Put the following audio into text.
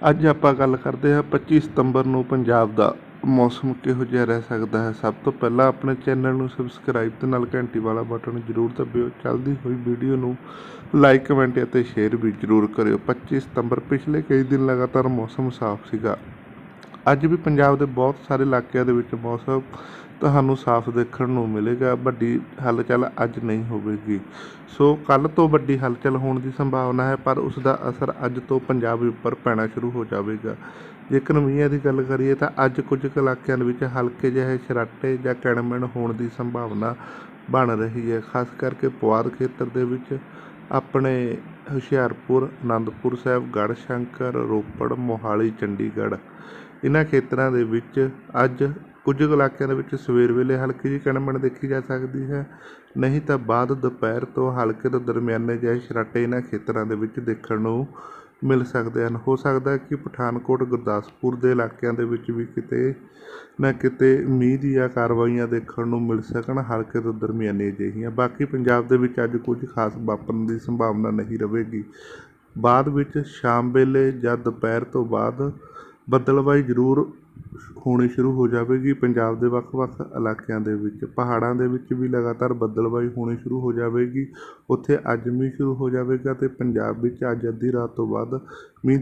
ਅੱਜ ਆਪਾਂ ਗੱਲ ਕਰਦੇ ਹਾਂ 25 ਸਤੰਬਰ ਨੂੰ ਪੰਜਾਬ ਦਾ ਮੌਸਮ ਕਿਹੋ ਜਿਹਾ ਰਹਿ ਸਕਦਾ ਹੈ। ਸਭ ਤੋਂ ਪਹਿਲਾਂ ਆਪਣੇ ਚੈਨਲ ਨੂੰ ਸਬਸਕ੍ਰਾਈਬ ਤੇ ਨਾਲ ਘੰਟੀ ਵਾਲਾ ਬਟਨ ਜ਼ਰੂਰ ਦਬਿਓ। ਚੱਲਦੀ ਹੋਈ ਵੀਡੀਓ ਨੂੰ ਲਾਈਕ, ਕਮੈਂਟ ਅਤੇ ਸ਼ੇਅਰ ਵੀ ਜ਼ਰੂਰ ਕਰਿਓ। 25 ਸਤੰਬਰ ਪਿਛਲੇ ਕਈ ਦਿਨ ਲਗਾਤਾਰ ਮੌਸਮ ਸਾਫ਼ ਸੀਗਾ। ਅੱਜ ਵੀ ਪੰਜਾਬ ਦੇ ਬਹੁਤ ਸਾਰੇ ਇਲਾਕਿਆਂ ਦੇ ਵਿੱਚ ਮੌਸਮ ਤੁਹਾਨੂੰ ਸਾਫ਼ ਦੇਖਣ ਨੂੰ ਮਿਲੇਗਾ, ਵੱਡੀ ਹਲਚਲ ਅੱਜ ਨਹੀਂ ਹੋਵੇਗੀ। ਸੋ ਕੱਲ ਤੋਂ ਵੱਡੀ ਹਲਚਲ ਹੋਣ ਦੀ ਸੰਭਾਵਨਾ ਹੈ, ਪਰ ਉਸ ਦਾ ਅਸਰ ਅੱਜ ਤੋਂ ਪੰਜਾਬ ਉੱਪਰ ਪੈਣਾ ਸ਼ੁਰੂ ਹੋ ਜਾਵੇਗਾ। ਜੇਕਰ ਮੀਂਹਾਂ ਦੀ ਗੱਲ ਕਰੀਏ ਤਾਂ ਅੱਜ ਕੁਝ ਕੁ ਇਲਾਕਿਆਂ ਦੇ ਵਿੱਚ ਹਲਕੇ ਜਿਹੇ ਛਰਾਟੇ ਜਾਂ ਕਿਣਮਿਣ ਹੋਣ ਦੀ ਸੰਭਾਵਨਾ ਬਣ ਰਹੀ ਹੈ। ਖਾਸ ਕਰਕੇ ਪੁਆਧ ਖੇਤਰ ਦੇ ਵਿੱਚ ਆਪਣੇ ਹੁਸ਼ਿਆਰਪੁਰ ਆਨੰਦਪੁਰ ਸਾਹਿਬ ਗੜ੍ਹਸ਼ੰਕਰ ਰੋਪੜ, ਮੋਹਾਲੀ, ਚੰਡੀਗੜ੍ਹ। ਇਹਨਾਂ ਖੇਤਰਾਂ ਦੇ ਵਿੱਚ ਅੱਜ ਕੁਝ ਇਲਾਕਿਆਂ ਦੇ ਵਿੱਚ ਸਵੇਰ ਵੇਲੇ ਹਲਕੀ ਜਿਹੀ ਕਣਮਣ ਦੇਖੀ ਜਾ ਸਕਦੀ ਹੈ। ਨਹੀਂ ਤਾਂ ਬਾਅਦ ਦੁਪਹਿਰ ਤੋਂ ਹਲਕੇ ਤੋਂ ਦਰਮਿਆਨੇ ਜਿਹੇ ਛਰਾਟੇ ਇਹਨਾਂ ਖੇਤਰਾਂ ਦੇ ਵਿੱਚ ਦੇਖਣ ਨੂੰ ਮਿਲ ਸਕਦੇ ਹਨ। ਹੋ ਸਕਦਾ ਕਿ ਪਠਾਨਕੋਟ, ਗੁਰਦਾਸਪੁਰ ਦੇ ਇਲਾਕਿਆਂ ਦੇ ਵਿੱਚ ਵੀ ਕਿਤੇ ਨਾ ਕਿਤੇ ਮੀਂਹ ਦੀਆਂ ਕਾਰਵਾਈਆਂ ਦੇਖਣ ਨੂੰ ਮਿਲ ਸਕਣ, ਹਲਕੇ ਤੋਂ ਦਰਮਿਆਨੇ ਜਿਹੀਆਂ ਬਾਕੀ ਪੰਜਾਬ ਦੇ ਵਿੱਚ ਅੱਜ ਕੁਝ ਖਾਸ ਵਾਪਰਨ ਦੀ ਸੰਭਾਵਨਾ ਨਹੀਂ ਰਹੇਗੀ। ਬਾਅਦ ਵਿੱਚ ਸ਼ਾਮ ਵੇਲੇ ਜਾਂ ਦੁਪਹਿਰ ਤੋਂ ਬਾਅਦ ਬੱਦਲਬਾਈ ਜ਼ਰੂਰ ਹੋਣੀ ਸ਼ੁਰੂ ਹੋ ਜਾਵੇਗੀ। ਪੰਜਾਬ ਦੇ ਵੱਖ-ਵੱਖ ਇਲਾਕਿਆਂ ਦੇ ਵਿੱਚ, ਪਹਾੜਾਂ ਦੇ ਵਿੱਚ ਵੀ ਲਗਾਤਾਰ ਬੱਦਲਬਾਈ ਹੋਣੀ ਸ਼ੁਰੂ ਹੋ ਜਾਵੇਗੀ। ਉੱਥੇ ਅੱਜ ਮੀਂਹ ਸ਼ੁਰੂ ਹੋ ਜਾਵੇਗਾ ਅਤੇ ਪੰਜਾਬ ਵਿੱਚ ਅੱਜ ਅੱਧੀ ਰਾਤ ਤੋਂ ਬਾਅਦ ਮੀਂਹ ਦੀ